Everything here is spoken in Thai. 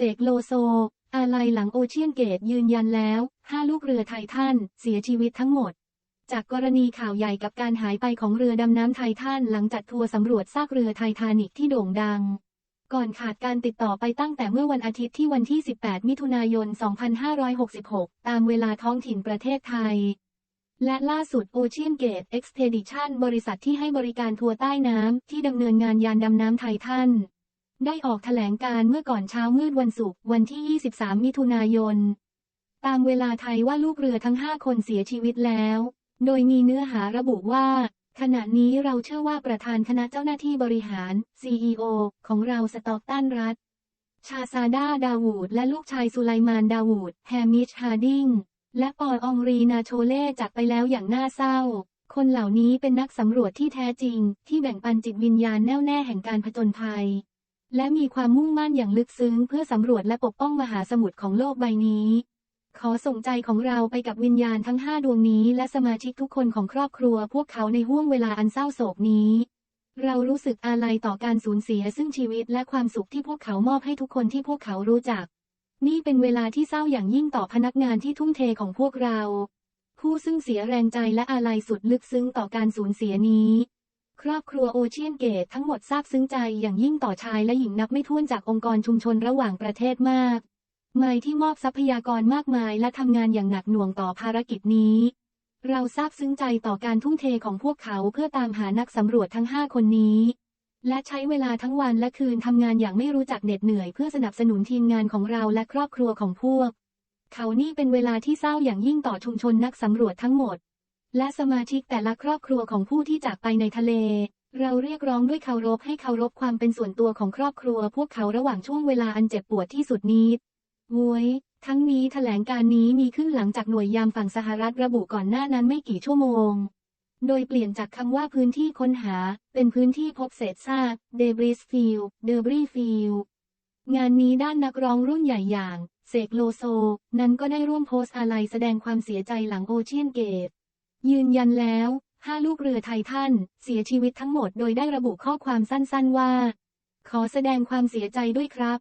เสกโลโซ อาลัยหลังโอเชียนเกตยืนยันแล้ว5ลูกเรือไททันเสียชีวิตทั้งหมด จากกรณีข่าวใหญ่กับการหายไปของเรือดำน้ำไททันหลังจัดทัวร์สำรวจซากเรือไททานิกที่โด่งดัง ก่อนขาดการติดต่อไปตั้งแต่เมื่อวันอาทิตย์ที่วันที่ 18 มิถุนายน 2566 ตามเวลาท้องถิ่นประเทศไทยและล่าสุด Ocean Gate Expedition บริษัทที่ให้บริการทัวร์ใต้น้ำที่ดำเนินงานยานดำน้ำไททัน ได้ออกแถลงการเมื่อก่อนเช้ามืดวันศุกร์วันที่ 23 มิถุนายน ตามเวลาไทยว่าลูกเรือทั้ง 5 คนเสียชีวิตแล้ว โดยมีเนื้อหาระบุว่า ขณะนี้เราเชื่อว่าประธานคณะเจ้าหน้าที่บริหาร CEO ของเราสตอกตันรัฐ ชาซาดาดาวูด และลูกชายสุไลมานดาวูด แฮมิชฮาร์ดิง และปอลอองรีนาโชเล่จากไปแล้วอย่างน่าเศร้าคนเหล่านี้เป็นนักสำรวจที่แท้จริง ที่แบ่งปันจิตวิญญาณแน่วแน่แห่งการผจญภัย และมีความมุ่งมั่นอย่างลึกซึ้งเพื่อสำรวจและปกป้องมหาสมุทรของโลกใบนี้ ขอส่งใจของเราไปกับวิญญาณทั้งห้าดวงนี้ และสมาชิกทุกคนของครอบครัว พวกเขาในห่วงเวลาอันเศร้าโศกนี้ เรารู้สึกอาลัยต่อการสูญเสียซึ่งชีวิตและความสุขที่พวกเขามอบให้ทุกคนที่พวกเขารู้จัก นี่เป็นเวลาที่เศร้าอย่างยิ่งต่อพนักงานที่ทุ่มเทของพวกเรา ผู้ซึ่งเสียแรงใจและอาลัยสุดลึกซึ้งต่อการสูญเสียนี้ ครอบครัวโอเชียนเกตทั้งหมดซาบซึ้งใจอย่างยิ่งต่อชายและหญิงนับไม่ถ้วนจากองค์กรชุมชนระหว่างประเทศมากมายที่มอบทรัพยากรมากมายและทำงานอย่างหนักหน่วงต่อภารกิจนี้ เราซาบซึ้งใจต่อการทุ่มเทของพวกเขาเพื่อตามหานักสำรวจทั้งห้าคนนี้ และใช้เวลาทั้งวันและคืนทำงานอย่างไม่รู้จักเหน็ดเหนื่อยเพื่อสนับสนุนทีมงานของเราและครอบครัวของพวก เขานี่เป็นเวลาที่เศร้าอย่างยิ่งต่อชุมชนนักสำรวจทั้งหมด และสมาชิกแต่ละครอบครัวของผู้ที่จากไปในทะเล เราเรียกร้องด้วยเคารพให้เคารพความเป็นส่วนตัวของครอบครัว พวกเขาระหว่างช่วงเวลาอันเจ็บปวดที่สุดนี้งวยทั้งนี้แถลงการนี้มีขึ้นหลังจากหน่วยยามฝั่งสหรัฐระบุก่อนหน้านั้นไม่กี่ชั่วโมง โดยเปลี่ยนจากคำว่าพื้นที่ค้นหา เป็นพื้นที่พบเศษซากเดบริสฟิลเดบรีฟิลงานนี้ด้านนักร้องรุ่นใหญ่อย่าง เสกโลโซ นั้นก็ได้ร่วมโพสต์อาลัยแสดงความเสียใจหลังโอเชียนเกต ยืนยันแล้วห้าลูกเรือไททันเสียชีวิตทั้งหมดโดยได้ระบุข้อความสั้นๆว่า ขอแสดงความเสียใจด้วยครับ